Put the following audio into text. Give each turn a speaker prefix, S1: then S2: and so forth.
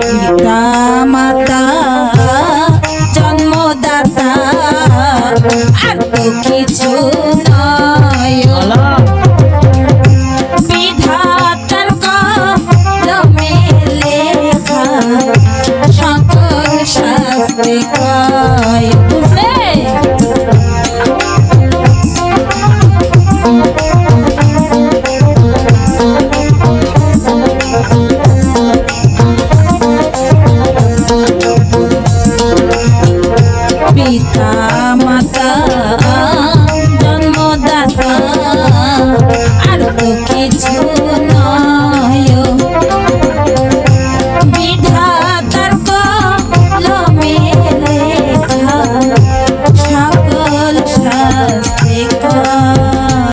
S1: পিতা মাতা জন্মদাতা আর তো কিছু নয়। বিধাতার কলমে লেখা সকল শাস্তি কয় মাতা।